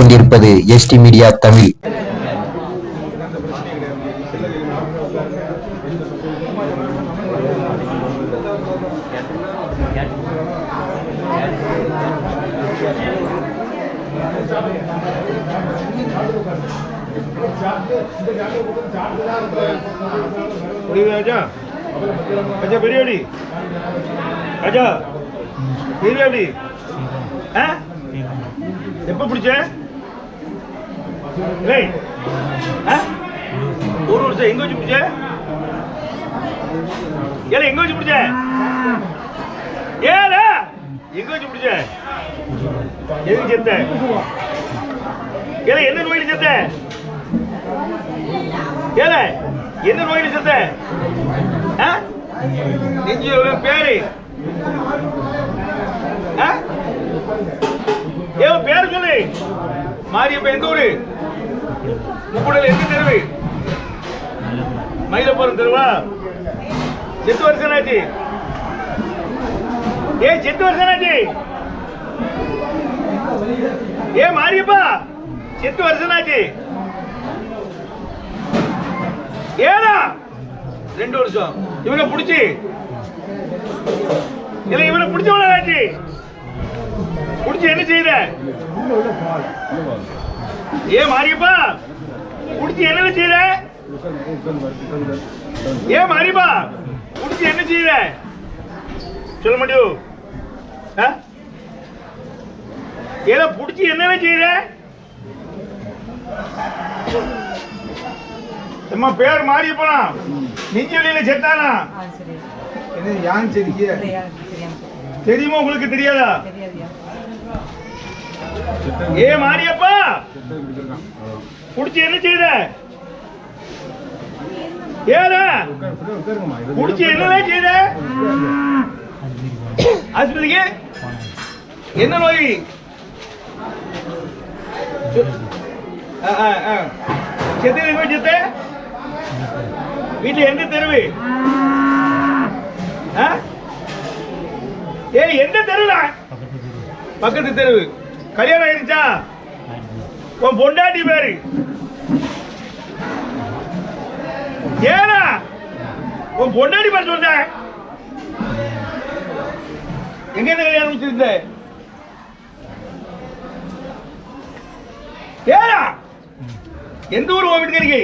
கொண்டிருப்பது ST media Tamil. புரியுது ராஜா? ராஜா பெரியவடி ராஜா பெரியவடி ஆ? எப்ப பிடிச்ச? இல்லை ஆ? ஒரு வருஷம் எங்க வச்சு பிடிச்ச? ஏல எங்க வச்சு பிடிச்ச? ஏல எங்க வச்சு பிடிச்ச? எதுக்கு செத்த? ஏல என்ன நோயில செத்த? ஏல என்ன நோயில செத்த? ஆ? நெஞ்சு எவ்வளவு பேரு. ஆ? ஏ உன் பேரு சொல்லு. மாரியப்ப எந்த ஊரு? முக்குடல் எந்த தெருவு? மயிலப்புறம் தெருவா? செத்து வருஷம் ஆச்சு ஏ செத்து வருஷம் ஆச்சு ஏ மாரியப்பா செத்து வருஷம் ஆச்சு ஏடா ரெண்டு வருஷம். இவனை பிடிச்சி. இல்லை இவனை பிடிச்சவனாச்சு புடிச்சு என்ன செய்த? ஏ மாரியப்பா? புடிச்சு என்ன செய்த? ஏ மாரியப்பா? புடிச்சு என்ன செய்த? சொல்ல முடியும்? ஏதோ புடிச்சு என்ன செய்த? அம்மா பேர் மாரியப்பனா நெஞ்சலியில செத்தானா? ஆ சரி. என்ன யான் செடிக்கு? தெரியுமா உங்களுக்கு தெரியாதா? தெரியாதியா ஏ மாரியப்பா! புடிச்சு என்ன செய்த? ஏடா புடிச்சு என்னதான் செய்த? ஆஸ்பத்திரிக்கு? என்ன நோய்? ஆ, ஆ, ஆ. செத்து எங்க போய் செத்த? வீட்டுல எந்த தெருவு? ஆ? ஏய் எந்த தெருல பக்கத்து தெருவு கல்யாணம் ஆயிருச்சா உன் பொண்டாட்டி பேரு. ஏனா உன் பொண்டாட்டி பேர் சொல்ற. எங்க இருந்து கல்யாணம் வச்சிருந்த ஏனா எந்த ஊர் உன் வீட்டுக்கு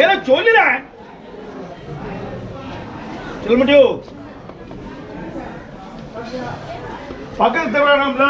ஏன்னா சொல்லுறேன் சொல்ல முடியும் பக்கத்து தருவானம்ல